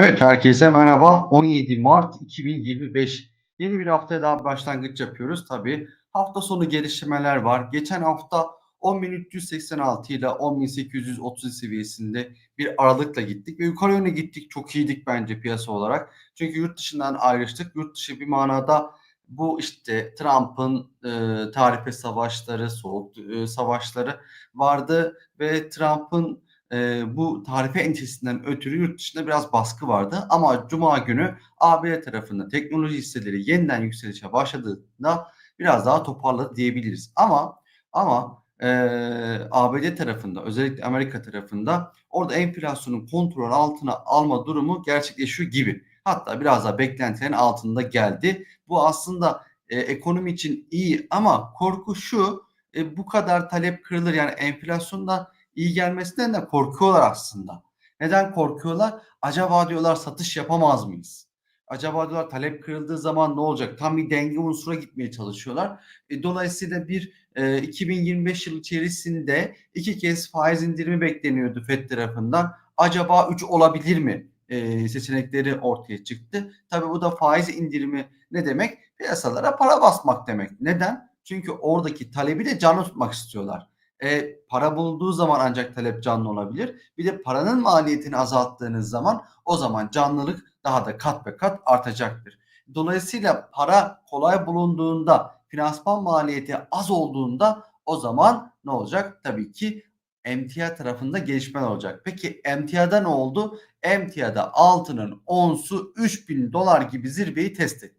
Evet, herkese merhaba. 17 Mart 2025. Yeni bir haftaya daha başlangıç yapıyoruz. Tabii hafta sonu gelişmeler var. Geçen hafta 10.386 ile 10.830 seviyesinde bir aralıkla gittik ve yukarı yöne gittik. Çok iyiydik bence piyasa olarak. Çünkü yurt dışından ayrıştık. Yurt dışı bir manada bu işte Trump'ın e, tarife savaşları, soğuk e, savaşları vardı ve Trump'ın e, bu tarife endişesinden ötürü yurt dışında biraz baskı vardı. Ama Cuma günü ABD tarafında teknoloji hisseleri yeniden yükselişe başladığında biraz daha toparladı diyebiliriz. Ama ama e, ABD tarafında özellikle Amerika tarafında orada enflasyonun kontrol altına alma durumu gerçekleşiyor gibi. Hatta biraz daha beklentilerin altında geldi. Bu aslında e, ekonomi için iyi ama korku şu e, bu kadar talep kırılır yani enflasyonda iyi gelmesinden de korkuyorlar aslında. Neden korkuyorlar? Acaba diyorlar satış yapamaz mıyız? Acaba diyorlar talep kırıldığı zaman ne olacak? Tam bir denge unsura gitmeye çalışıyorlar. E, dolayısıyla bir e, 2025 yıl içerisinde iki kez faiz indirimi bekleniyordu FED tarafından. Acaba 3 olabilir mi? E, seçenekleri ortaya çıktı. Tabii bu da faiz indirimi ne demek? Piyasalara para basmak demek. Neden? Çünkü oradaki talebi de canlı tutmak istiyorlar. E, para bulduğu zaman ancak talep canlı olabilir. Bir de paranın maliyetini azalttığınız zaman o zaman canlılık daha da kat be kat artacaktır. Dolayısıyla para kolay bulunduğunda, finansman maliyeti az olduğunda o zaman ne olacak? Tabii ki emtia tarafında gelişmeler olacak. Peki emtiada ne oldu? Emtiada altının onsu 3000 dolar gibi zirveyi test etti.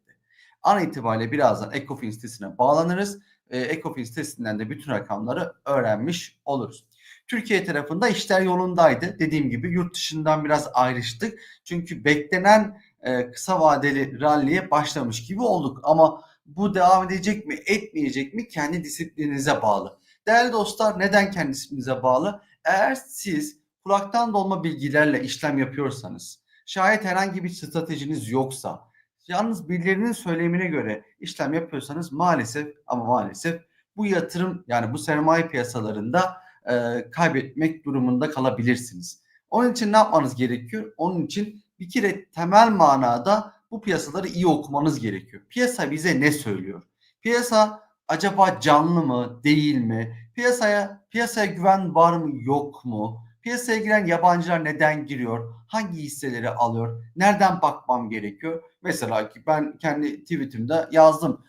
An itibariyle birazdan Ecofin sitesine bağlanırız e, Ecofin sitesinden de bütün rakamları öğrenmiş oluruz. Türkiye tarafında işler yolundaydı. Dediğim gibi yurt dışından biraz ayrıştık. Çünkü beklenen e, kısa vadeli ralliye başlamış gibi olduk. Ama bu devam edecek mi, etmeyecek mi kendi disiplininize bağlı. Değerli dostlar neden kendi disiplininize bağlı? Eğer siz kulaktan dolma bilgilerle işlem yapıyorsanız, şayet herhangi bir stratejiniz yoksa, Yalnız birilerinin söylemine göre işlem yapıyorsanız maalesef ama maalesef bu yatırım yani bu sermaye piyasalarında e, kaybetmek durumunda kalabilirsiniz. Onun için ne yapmanız gerekiyor? Onun için bir kere temel manada bu piyasaları iyi okumanız gerekiyor. Piyasa bize ne söylüyor? Piyasa acaba canlı mı, değil mi? Piyasaya piyasaya güven var mı, yok mu? Piyasaya giren yabancılar neden giriyor? Hangi hisseleri alıyor? Nereden bakmam gerekiyor? Mesela ki ben kendi tweetimde yazdım.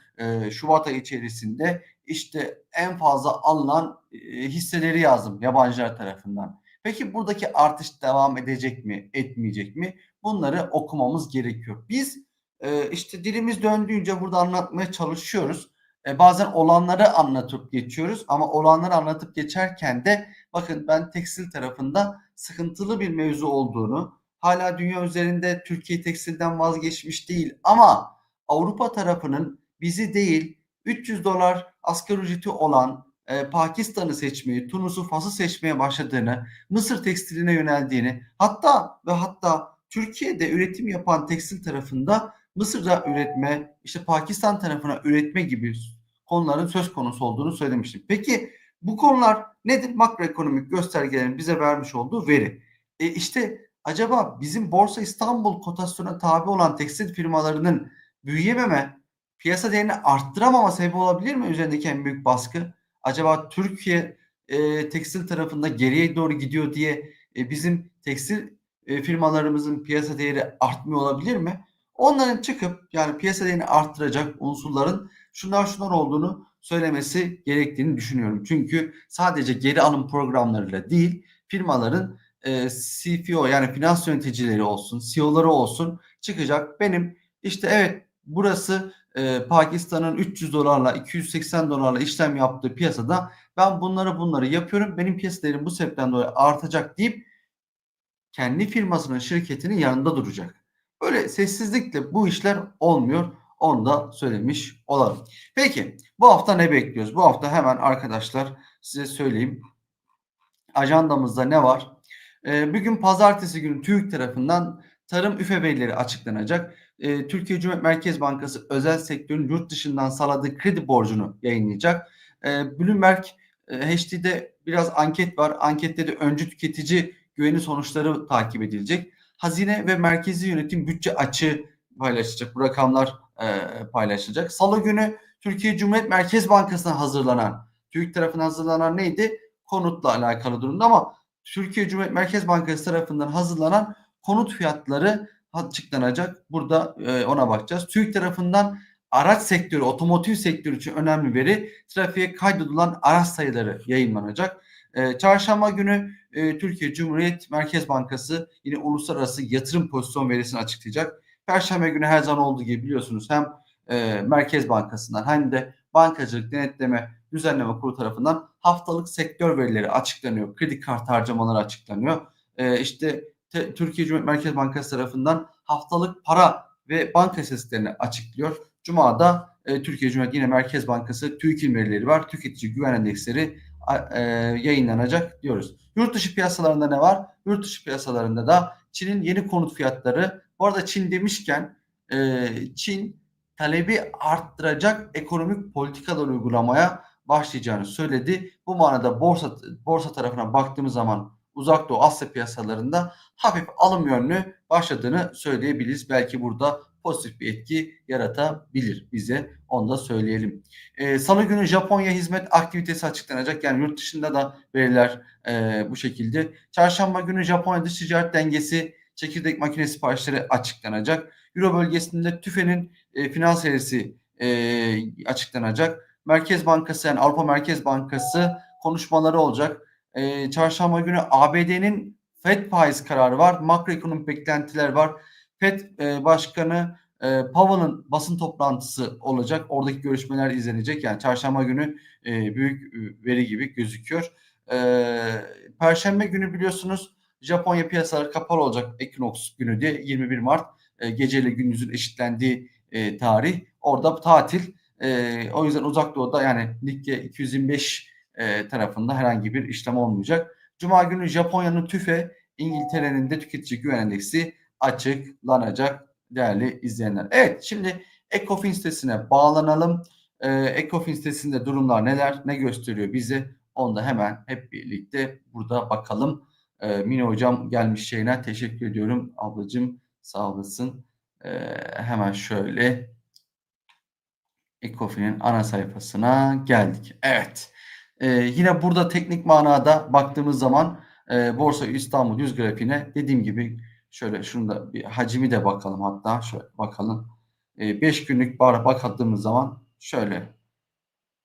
Şubat ayı içerisinde işte en fazla alınan hisseleri yazdım yabancılar tarafından. Peki buradaki artış devam edecek mi, etmeyecek mi? Bunları okumamız gerekiyor. Biz işte dilimiz döndüğünce burada anlatmaya çalışıyoruz. E, bazen olanları anlatıp geçiyoruz ama olanları anlatıp geçerken de bakın ben tekstil tarafında sıkıntılı bir mevzu olduğunu, hala dünya üzerinde Türkiye tekstilden vazgeçmiş değil ama Avrupa tarafının bizi değil 300 dolar asgari ücreti olan e, Pakistan'ı seçmeyi, Tunus'u, Fas'ı seçmeye başladığını, Mısır tekstiline yöneldiğini, hatta ve hatta Türkiye'de üretim yapan tekstil tarafında Mısır'da üretme, işte Pakistan tarafına üretme gibi konuların söz konusu olduğunu söylemiştim. Peki bu konular nedir? Makroekonomik göstergelerin bize vermiş olduğu veri. E işte acaba bizim Borsa İstanbul kotasyona tabi olan tekstil firmalarının büyüyememe, piyasa değerini arttıramama sebebi olabilir mi üzerindeki en büyük baskı? Acaba Türkiye e, tekstil tarafında geriye doğru gidiyor diye e, bizim tekstil e, firmalarımızın piyasa değeri artmıyor olabilir mi? Onların çıkıp yani piyasa değerini arttıracak unsurların şunlar şunlar olduğunu söylemesi gerektiğini düşünüyorum. Çünkü sadece geri alım programlarıyla değil firmaların e, CFO yani finans yöneticileri olsun, CEO'ları olsun çıkacak. Benim işte evet burası e, Pakistan'ın 300 dolarla 280 dolarla işlem yaptığı piyasada ben bunları bunları yapıyorum. Benim piyasa değerim bu sebepten dolayı artacak deyip kendi firmasının şirketinin yanında duracak. Böyle sessizlikle bu işler olmuyor. Onu da söylemiş olalım. Peki bu hafta ne bekliyoruz? Bu hafta hemen arkadaşlar size söyleyeyim. Ajandamızda ne var? Ee, bugün pazartesi günü TÜİK tarafından tarım üfe açıklanacak. Ee, Türkiye Cumhuriyet Merkez Bankası özel sektörün yurt dışından sağladığı kredi borcunu yayınlayacak. Ee, Bloomberg e, HD'de biraz anket var. Ankette de öncü tüketici güveni sonuçları takip edilecek. Hazine ve Merkezi Yönetim bütçe açığı paylaşacak. Bu rakamlar e, paylaşılacak. Salı günü Türkiye Cumhuriyet Merkez Bankası'na hazırlanan, TÜİK tarafından hazırlanan neydi? Konutla alakalı durumda ama Türkiye Cumhuriyet Merkez Bankası tarafından hazırlanan konut fiyatları açıklanacak. Burada e, ona bakacağız. TÜİK tarafından araç sektörü, otomotiv sektörü için önemli veri, trafiğe kaydedilen araç sayıları yayınlanacak. E, çarşamba günü e, Türkiye Cumhuriyet Merkez Bankası yine uluslararası yatırım pozisyon verisini açıklayacak. Perşembe günü her zaman olduğu gibi biliyorsunuz hem e, Merkez Bankası'ndan hem de Bankacılık Denetleme Düzenleme Kurulu tarafından haftalık sektör verileri açıklanıyor. Kredi kart harcamaları açıklanıyor. E, işte te, Türkiye Cumhuriyet Merkez Bankası tarafından haftalık para ve banka seslerini açıklıyor. Cuma'da e, Türkiye Cumhuriyet yine Merkez Bankası TÜİK'in verileri var. Tüketici güven endeksleri e, yayınlanacak diyoruz. Yurt dışı piyasalarında ne var? Yurt dışı piyasalarında da Çin'in yeni konut fiyatları. Bu arada Çin demişken e, Çin talebi arttıracak ekonomik politikalar uygulamaya başlayacağını söyledi. Bu manada borsa borsa tarafına baktığımız zaman Uzak Doğu Asya piyasalarında hafif alım yönlü başladığını söyleyebiliriz. Belki burada pozitif bir etki yaratabilir bize. Onu da söyleyelim. Ee, Salı günü Japonya hizmet aktivitesi açıklanacak. Yani yurt dışında da veriler e, bu şekilde. Çarşamba günü Japonya dış ticaret dengesi çekirdek makine siparişleri açıklanacak. Euro bölgesinde TÜFE'nin e, finans verisi e, açıklanacak. Merkez Bankası yani Avrupa Merkez Bankası konuşmaları olacak. E, çarşamba günü ABD'nin FED faiz kararı var. Makroekonomik beklentiler var. FED e, Başkanı e, Powell'ın basın toplantısı olacak. Oradaki görüşmeler izlenecek. Yani çarşamba günü e, büyük veri gibi gözüküyor. E, Perşembe günü biliyorsunuz Japonya piyasaları kapalı olacak Equinox günü diye 21 Mart e, geceyle gündüzün eşitlendiği e, tarih. Orada tatil. E, o yüzden uzak doğuda yani Nikkei 225 e, tarafında herhangi bir işlem olmayacak. Cuma günü Japonya'nın TÜFE, İngiltere'nin de tüketici güven endeksi açıklanacak değerli izleyenler. Evet şimdi Ecofin sitesine bağlanalım. Ee, Ecofin sitesinde durumlar neler, ne gösteriyor bize? Onu da hemen hep birlikte burada bakalım. Ee, Mine hocam gelmiş şeyine teşekkür ediyorum. Ablacığım sağ olasın. Ee, hemen şöyle Ecofin'in ana sayfasına geldik. Evet. Ee, yine burada teknik manada baktığımız zaman e, Borsa İstanbul 100 grafiğine dediğim gibi şöyle şunu da bir hacmi de bakalım hatta şöyle bakalım. 5 e, günlük bar bakadığımız zaman şöyle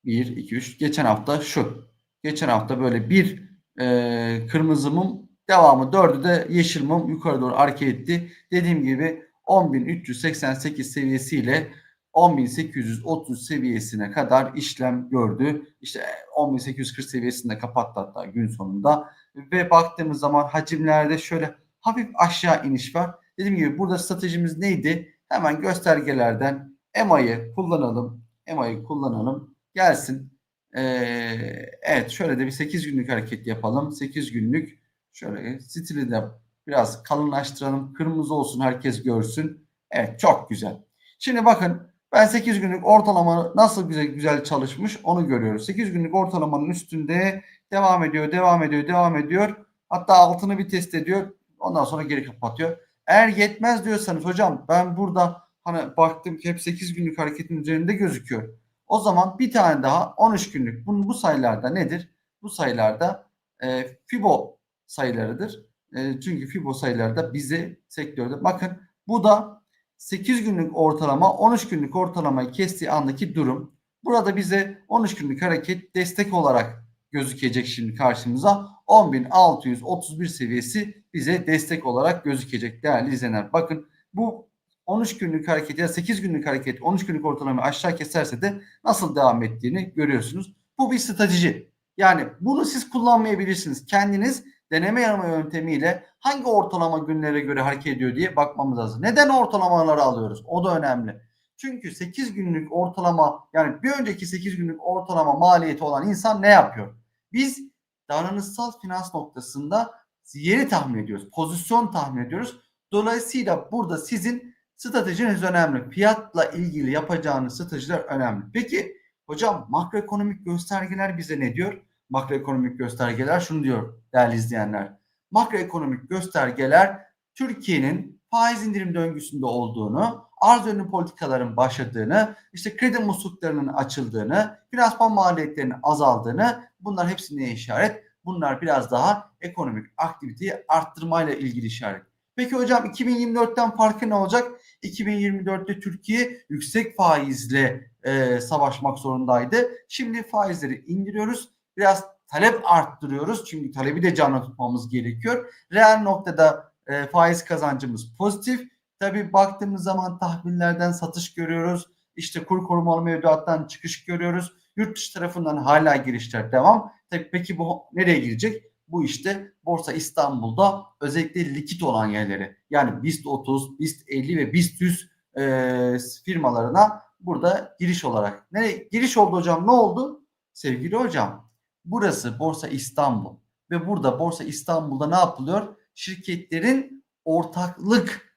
1, 2, 3 geçen hafta şu. Geçen hafta böyle bir e, kırmızı mum devamı dördü de yeşil mum yukarı doğru hareket etti. Dediğim gibi 10.388 seviyesiyle 10.830 seviyesine kadar işlem gördü. İşte 10.840 seviyesinde kapattı hatta gün sonunda. Ve baktığımız zaman hacimlerde şöyle hafif aşağı iniş var. Dediğim gibi burada stratejimiz neydi? Hemen göstergelerden EMA'yı kullanalım. EMA'yı kullanalım. Gelsin. Ee, evet şöyle de bir 8 günlük hareket yapalım. 8 günlük şöyle stili de biraz kalınlaştıralım. Kırmızı olsun herkes görsün. Evet çok güzel. Şimdi bakın ben 8 günlük ortalama nasıl güzel güzel çalışmış onu görüyoruz. 8 günlük ortalamanın üstünde devam ediyor, devam ediyor, devam ediyor. Hatta altını bir test ediyor. Ondan sonra geri kapatıyor. Eğer yetmez diyorsanız hocam ben burada hani baktım ki hep 8 günlük hareketin üzerinde gözüküyor. O zaman bir tane daha 13 günlük. Bunun bu sayılarda nedir? Bu sayılarda e, Fibo sayılarıdır. E, çünkü Fibo sayılarda bize sektörde bakın bu da 8 günlük ortalama 13 günlük ortalamayı kestiği andaki durum. Burada bize 13 günlük hareket destek olarak gözükecek şimdi karşımıza. 10.631 seviyesi bize destek olarak gözükecek değerli izleyenler. Bakın bu 13 günlük hareket ya 8 günlük hareket 13 günlük ortalamayı aşağı keserse de nasıl devam ettiğini görüyorsunuz. Bu bir strateji. Yani bunu siz kullanmayabilirsiniz. Kendiniz deneme yanılma yöntemiyle hangi ortalama günlere göre hareket ediyor diye bakmamız lazım. Neden ortalamaları alıyoruz? O da önemli. Çünkü 8 günlük ortalama yani bir önceki 8 günlük ortalama maliyeti olan insan ne yapıyor? Biz davranışsal finans noktasında yeri tahmin ediyoruz. Pozisyon tahmin ediyoruz. Dolayısıyla burada sizin stratejiniz önemli. Fiyatla ilgili yapacağınız stratejiler önemli. Peki hocam makroekonomik göstergeler bize ne diyor? Makroekonomik göstergeler şunu diyor değerli izleyenler. Makroekonomik göstergeler Türkiye'nin faiz indirim döngüsünde olduğunu, arz önlü politikaların başladığını, işte kredi musluklarının açıldığını, finansman maliyetlerinin azaldığını bunlar hepsi neye işaret? Bunlar biraz daha ekonomik aktiviteyi arttırmayla ilgili işaret. Peki hocam 2024'ten farkı ne olacak? 2024'te Türkiye yüksek faizle e, savaşmak zorundaydı. Şimdi faizleri indiriyoruz. Biraz talep arttırıyoruz. Çünkü talebi de canlı tutmamız gerekiyor. Reel noktada e, faiz kazancımız pozitif. Tabii baktığımız zaman tahvillerden satış görüyoruz. İşte kur korumalı mevduattan çıkış görüyoruz. Yurt dışı tarafından hala girişler devam. Tabii peki bu nereye girecek? Bu işte Borsa İstanbul'da özellikle likit olan yerlere yani BIST 30, BIST 50 ve BIST 100 e, firmalarına burada giriş olarak. Nereye giriş oldu hocam? Ne oldu? Sevgili hocam, burası Borsa İstanbul ve burada Borsa İstanbul'da ne yapılıyor? Şirketlerin ortaklık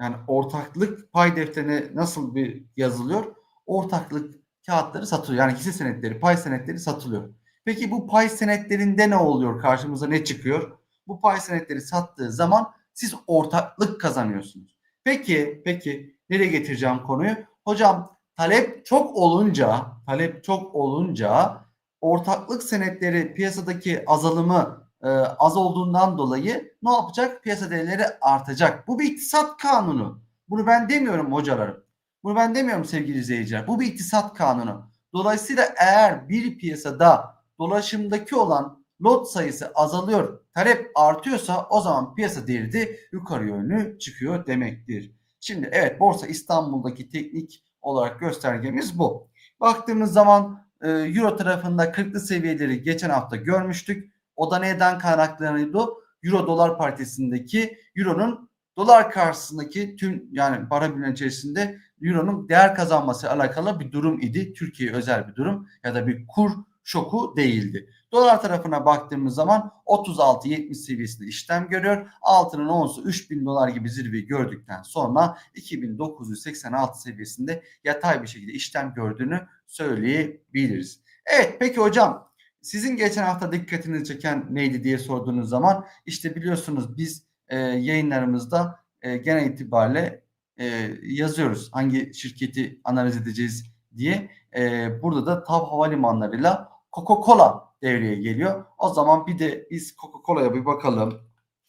yani ortaklık pay defterine nasıl bir yazılıyor? Ortaklık kağıtları satılıyor. Yani hisse senetleri, pay senetleri satılıyor. Peki bu pay senetlerinde ne oluyor? Karşımıza ne çıkıyor? Bu pay senetleri sattığı zaman siz ortaklık kazanıyorsunuz. Peki, peki nereye getireceğim konuyu? Hocam talep çok olunca, talep çok olunca ortaklık senetleri piyasadaki azalımı e, az olduğundan dolayı ne yapacak? Piyasa değerleri artacak. Bu bir iktisat kanunu. Bunu ben demiyorum hocalarım. Bunu ben demiyorum sevgili izleyiciler. Bu bir iktisat kanunu. Dolayısıyla eğer bir piyasada dolaşımdaki olan lot sayısı azalıyor, talep artıyorsa o zaman piyasa değeri de yukarı yönlü çıkıyor demektir. Şimdi evet Borsa İstanbul'daki teknik olarak göstergemiz bu. Baktığımız zaman e, Euro tarafında 40'lı seviyeleri geçen hafta görmüştük. O da neden kaynaklanıyordu? Euro dolar paritesindeki Euro'nun dolar karşısındaki tüm yani para birimleri içerisinde Euro'nun değer kazanması alakalı bir durum idi. Türkiye özel bir durum ya da bir kur şoku değildi. Dolar tarafına baktığımız zaman 36-70 seviyesinde işlem görüyor. Altının onsu 3000 dolar gibi zirveyi gördükten sonra 2986 seviyesinde yatay bir şekilde işlem gördüğünü söyleyebiliriz. Evet peki hocam sizin geçen hafta dikkatinizi çeken neydi diye sorduğunuz zaman işte biliyorsunuz biz e, yayınlarımızda e, genel itibariyle e, yazıyoruz hangi şirketi analiz edeceğiz diye. E, burada da TAV Havalimanları'yla Coca-Cola devreye geliyor. O zaman bir de biz Coca-Cola'ya bir bakalım.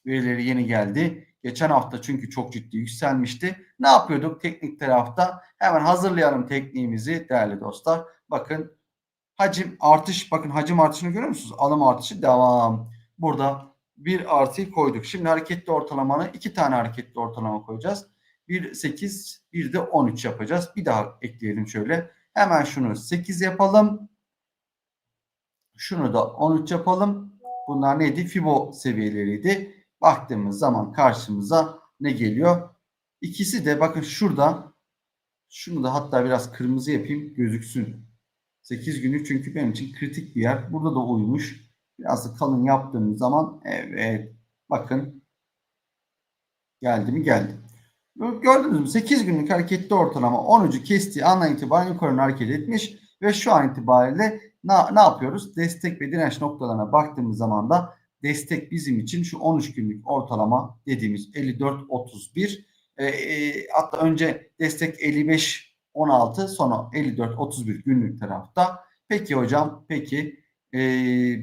Verileri yeni geldi. Geçen hafta çünkü çok ciddi yükselmişti. Ne yapıyorduk teknik tarafta? Hemen hazırlayalım tekniğimizi değerli dostlar. Bakın hacim artış bakın hacim artışını görüyor musunuz? Alım artışı devam. Burada bir artıyı koyduk. Şimdi hareketli ortalamanı iki tane hareketli ortalama koyacağız. Bir 8 bir de 13 yapacağız. Bir daha ekleyelim şöyle. Hemen şunu 8 yapalım. Şunu da 13 yapalım. Bunlar neydi? Fibo seviyeleriydi. Baktığımız zaman karşımıza ne geliyor? İkisi de bakın şurada şunu da hatta biraz kırmızı yapayım gözüksün. 8 günlük çünkü benim için kritik bir yer. Burada da uymuş. Biraz da kalın yaptığımız zaman evet bakın geldi mi geldi. Gördünüz mü? 8 günlük hareketli ortalama 13'ü kestiği andan itibaren yukarı hareket etmiş ve şu an itibariyle ne, ne yapıyoruz? Destek ve direnç noktalarına baktığımız zaman da destek bizim için şu 13 günlük ortalama dediğimiz 54-31 e, e, hatta önce destek 55 16 sonra 54 31 günlük tarafta. Peki hocam peki e,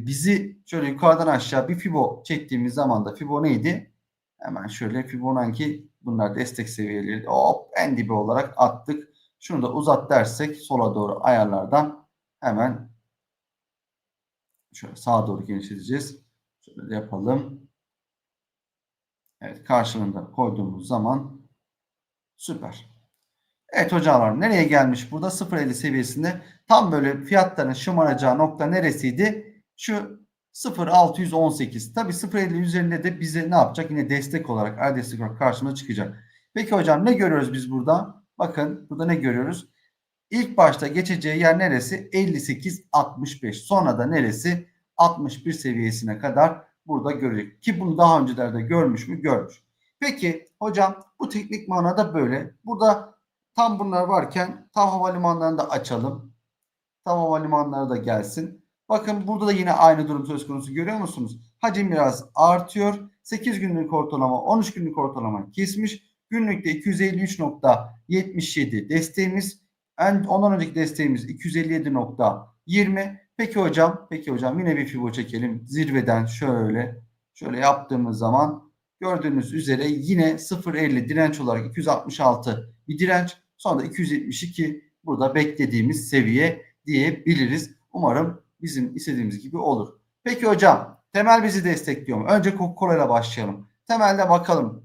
bizi şöyle yukarıdan aşağı bir Fibo çektiğimiz zaman da Fibo neydi? Hemen şöyle Fibonacci bunlar destek seviyeleri hop en dibi olarak attık. Şunu da uzat dersek sola doğru ayarlardan hemen şöyle sağa doğru genişleteceğiz. Şöyle yapalım. Evet karşılığında koyduğumuz zaman süper. Evet hocalar nereye gelmiş burada 0.50 seviyesinde tam böyle fiyatların şımaracağı nokta neresiydi? Şu 0.618 tabi 0.50 üzerinde de bize ne yapacak? Yine destek olarak ay destek olarak karşımıza çıkacak. Peki hocam ne görüyoruz biz burada? Bakın burada ne görüyoruz? İlk başta geçeceği yer neresi? 58-65 sonra da neresi? 61 seviyesine kadar burada görecek. Ki bunu daha öncelerde görmüş mü? Görmüş. Peki hocam bu teknik manada böyle. Burada tam bunlar varken tam havalimanlarını da açalım. Tam havalimanları da gelsin. Bakın burada da yine aynı durum söz konusu görüyor musunuz? hacim biraz artıyor. 8 günlük ortalama 13 günlük ortalama kesmiş. Günlükte 253.77 desteğimiz. En, ondan önceki desteğimiz 257.20. Peki hocam, peki hocam yine bir fibo çekelim. Zirveden şöyle şöyle yaptığımız zaman gördüğünüz üzere yine 0.50 direnç olarak 266 bir direnç. Sonra da 272 burada beklediğimiz seviye diyebiliriz. Umarım bizim istediğimiz gibi olur. Peki hocam temel bizi destekliyor mu? Önce Coca-Cola ile başlayalım. Temelde bakalım.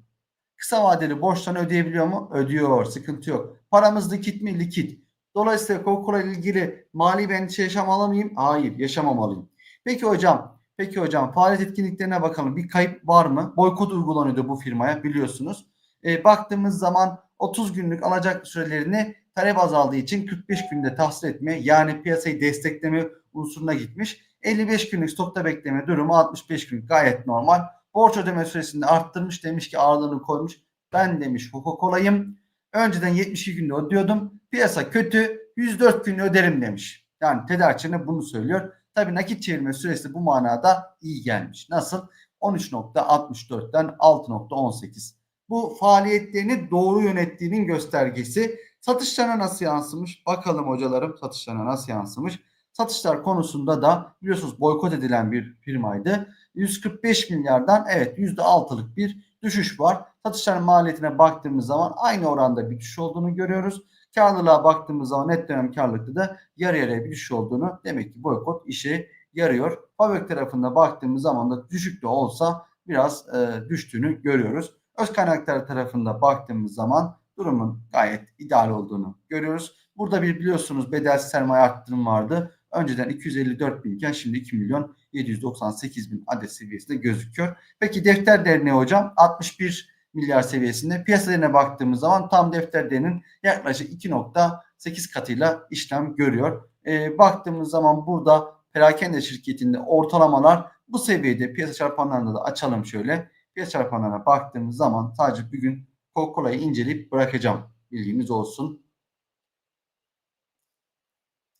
Kısa vadeli borçlarını ödeyebiliyor mu? Ödüyor. Sıkıntı yok. Paramız likit mi? Likit. Dolayısıyla Coca-Cola ile ilgili mali bir endişe yaşamalı mıyım? Hayır yaşamamalıyım. Peki hocam Peki hocam faaliyet etkinliklerine bakalım. Bir kayıp var mı? Boykot uygulanıyordu bu firmaya biliyorsunuz. E, baktığımız zaman 30 günlük alacak sürelerini talep azaldığı için 45 günde tahsil etme yani piyasayı destekleme unsuruna gitmiş. 55 günlük stokta bekleme durumu 65 gün gayet normal. Borç ödeme süresini arttırmış demiş ki ağırlığını koymuş. Ben demiş Coca-Cola'yım. Önceden 72 günde ödüyordum. Piyasa kötü 104 gün öderim demiş. Yani tedarikçine bunu söylüyor. Tabii nakit çevirme süresi bu manada iyi gelmiş. Nasıl? 13.64'ten 6.18. Bu faaliyetlerini doğru yönettiğinin göstergesi. Satışlarına nasıl yansımış? Bakalım hocalarım satışlarına nasıl yansımış? Satışlar konusunda da biliyorsunuz boykot edilen bir firmaydı. 145 milyardan evet %6'lık bir düşüş var. Satışların maliyetine baktığımız zaman aynı oranda bir düşüş olduğunu görüyoruz. Karlılığa baktığımız zaman net dönem karlılıkta da yarı yarıya bir düşüş olduğunu demek ki boykot işe yarıyor. Fabrik tarafında baktığımız zaman da düşük de olsa biraz e, düştüğünü görüyoruz. Öz kaynaklar tarafında baktığımız zaman durumun gayet ideal olduğunu görüyoruz. Burada bir biliyorsunuz bedelsiz sermaye arttırım vardı. Önceden 254 binken şimdi 2 milyon 798 bin adet seviyesinde gözüküyor. Peki defter ne hocam? 61 milyar seviyesinde. Piyasa baktığımız zaman tam defter değerinin yaklaşık 2.8 katıyla işlem görüyor. E, baktığımız zaman burada perakende şirketinde ortalamalar bu seviyede piyasa çarpanlarında da açalım şöyle. Piyasa çarpanlarına baktığımız zaman sadece bugün Coca-Cola'yı inceleyip bırakacağım. Bilginiz olsun.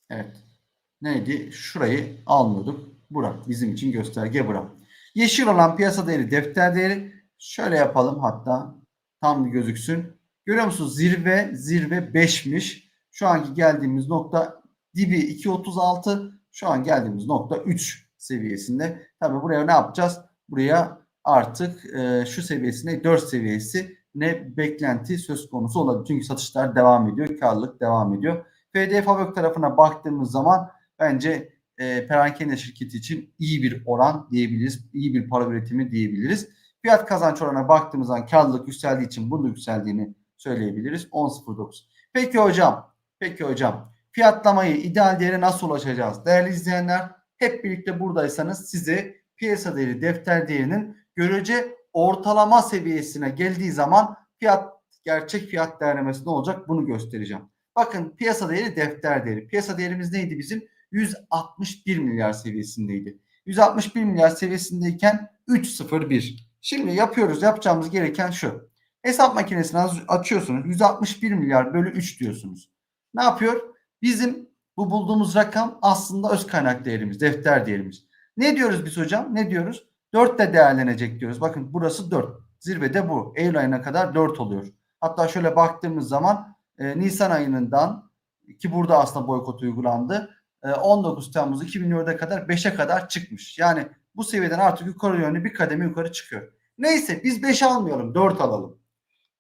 Evet. Neydi? Şurayı almıyorduk. Burak. Bizim için gösterge Burak. Yeşil olan piyasa değeri, defter değeri. Şöyle yapalım hatta. Tam bir gözüksün. Görüyor musunuz? Zirve, zirve 5'miş. Şu anki geldiğimiz nokta dibi 2.36. Şu an geldiğimiz nokta 3 seviyesinde. Tabi buraya ne yapacağız? Buraya artık e, şu seviyesine 4 seviyesi ne beklenti söz konusu olabilir. Çünkü satışlar devam ediyor. Karlılık devam ediyor. FD Fabrik tarafına baktığımız zaman bence e, perakende şirketi için iyi bir oran diyebiliriz. İyi bir para üretimi diyebiliriz. Fiyat kazanç oranına baktığımız zaman karlılık yükseldiği için bunu yükseldiğini söyleyebiliriz. 10.09. Peki hocam, peki hocam fiyatlamayı ideal değere nasıl ulaşacağız? Değerli izleyenler hep birlikte buradaysanız size piyasa değeri, defter değerinin görece ortalama seviyesine geldiği zaman fiyat gerçek fiyat değerlemesi ne olacak bunu göstereceğim. Bakın piyasa değeri defter değeri. Piyasa değerimiz neydi bizim? 161 milyar seviyesindeydi. 161 milyar seviyesindeyken 301. Şimdi yapıyoruz. Yapacağımız gereken şu. Hesap makinesini açıyorsunuz. 161 milyar bölü 3 diyorsunuz. Ne yapıyor? Bizim bu bulduğumuz rakam aslında öz kaynak değerimiz, defter değerimiz. Ne diyoruz biz hocam? Ne diyoruz? 4 de değerlenecek diyoruz. Bakın burası 4. Zirvede bu. Eylül ayına kadar 4 oluyor. Hatta şöyle baktığımız zaman e, Nisan ayından ki burada aslında boykot uygulandı. E, 19 Temmuz 2024'e kadar 5'e kadar çıkmış. Yani bu seviyeden artık yukarı yönlü bir kademe yukarı çıkıyor. Neyse biz 5 almayalım 4 alalım.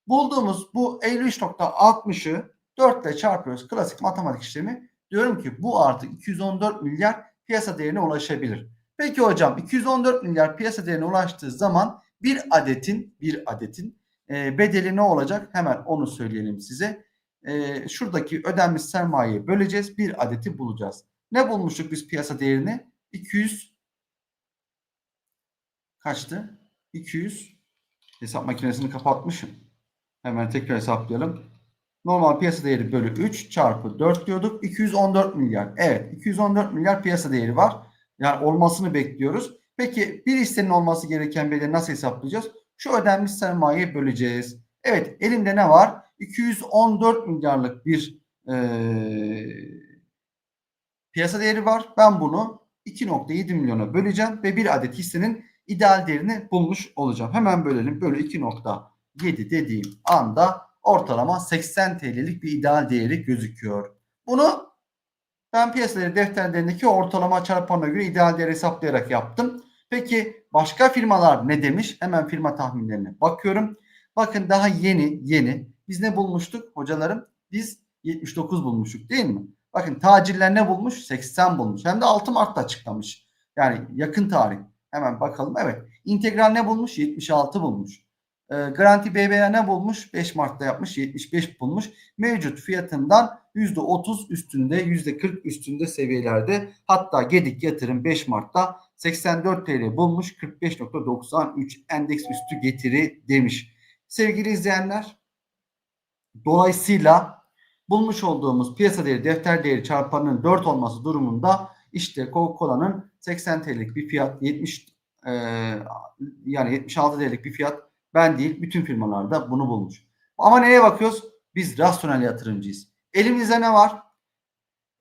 Bulduğumuz bu 53.60'ı 4 ile çarpıyoruz. Klasik matematik işlemi. Diyorum ki bu artık 214 milyar piyasa değerine ulaşabilir. Peki hocam 214 milyar piyasa değerine ulaştığı zaman bir adetin bir adetin e, bedeli ne olacak? Hemen onu söyleyelim size. E, şuradaki ödenmiş sermayeyi böleceğiz. Bir adeti bulacağız. Ne bulmuştuk biz piyasa değerini? 200 kaçtı? 200 hesap makinesini kapatmışım. Hemen tekrar hesaplayalım. Normal piyasa değeri bölü 3 çarpı 4 diyorduk. 214 milyar. Evet 214 milyar piyasa değeri var. Yani olmasını bekliyoruz. Peki bir hissenin olması gereken bedeli nasıl hesaplayacağız? Şu ödenmiş sermayeyi böleceğiz. Evet elimde ne var? 214 milyarlık bir ee, piyasa değeri var. Ben bunu 2.7 milyona böleceğim ve bir adet hissenin ideal değerini bulmuş olacağım. Hemen bölelim. Bölü 2.7 dediğim anda ortalama 80 TL'lik bir ideal değeri gözüküyor. Bunu ben piyasaları defterlerindeki ortalama çarpanına göre ideal değer hesaplayarak yaptım. Peki başka firmalar ne demiş? Hemen firma tahminlerine bakıyorum. Bakın daha yeni yeni. Biz ne bulmuştuk hocalarım? Biz 79 bulmuştuk değil mi? Bakın tacirler ne bulmuş? 80 bulmuş. Hem de 6 Mart'ta açıklamış. Yani yakın tarih. Hemen bakalım. Evet. İntegral ne bulmuş? 76 bulmuş. E, Garanti BBA ne bulmuş? 5 Mart'ta yapmış. 75 bulmuş. Mevcut fiyatından %30 üstünde, %40 üstünde seviyelerde. Hatta Gedik Yatırım 5 Mart'ta 84 TL bulmuş. 45.93 endeks üstü getiri demiş. Sevgili izleyenler, dolayısıyla bulmuş olduğumuz piyasa değeri defter değeri çarpanının 4 olması durumunda işte Coca-Cola'nın 80 TL'lik bir fiyat 70 e, yani 76 TL'lik bir fiyat ben değil bütün firmalarda bunu bulmuş. Ama neye bakıyoruz? Biz rasyonel yatırımcıyız. Elimizde ne var?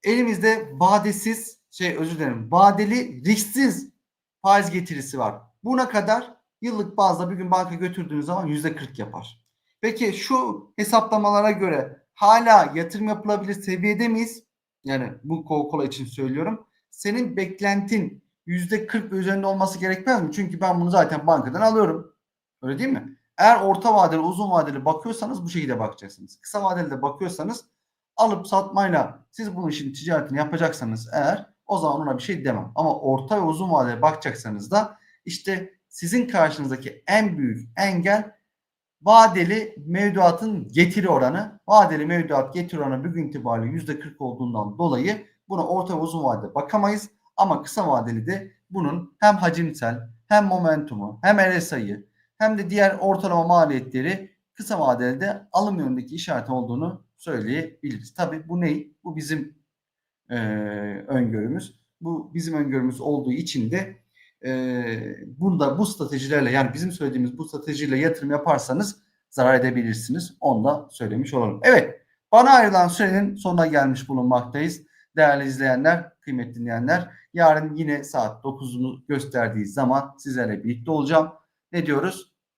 Elimizde vadesiz şey özür dilerim vadeli risksiz faiz getirisi var. Buna kadar yıllık bazda bir gün banka götürdüğünüz zaman yüzde 40 yapar. Peki şu hesaplamalara göre hala yatırım yapılabilir seviyede miyiz? Yani bu Coca-Cola için söylüyorum. Senin beklentin yüzde 40 ve üzerinde olması gerekmez mi? Çünkü ben bunu zaten bankadan alıyorum. Öyle değil mi? Eğer orta vadeli, uzun vadeli bakıyorsanız bu şekilde bakacaksınız. Kısa vadeli de bakıyorsanız alıp satmayla siz bunun işin ticaretini yapacaksanız eğer o zaman ona bir şey demem. Ama orta ve uzun vadeli bakacaksanız da işte sizin karşınızdaki en büyük engel vadeli mevduatın getiri oranı. Vadeli mevduat getiri oranı bugün itibariyle %40 olduğundan dolayı buna orta ve uzun vadede bakamayız. Ama kısa vadeli de bunun hem hacimsel hem momentumu hem RSI'yi hem de diğer ortalama maliyetleri kısa vadeli de alım yönündeki işaret olduğunu söyleyebiliriz. Tabii bu ne? Bu bizim e, öngörümüz. Bu bizim öngörümüz olduğu için de e, burada bu stratejilerle yani bizim söylediğimiz bu stratejiyle yatırım yaparsanız zarar edebilirsiniz. Onu da söylemiş olalım. Evet bana ayrılan sürenin sonuna gelmiş bulunmaktayız. Değerli izleyenler, kıymetli dinleyenler yarın yine saat 9'unu gösterdiği zaman sizlerle birlikte olacağım. Ne diyoruz?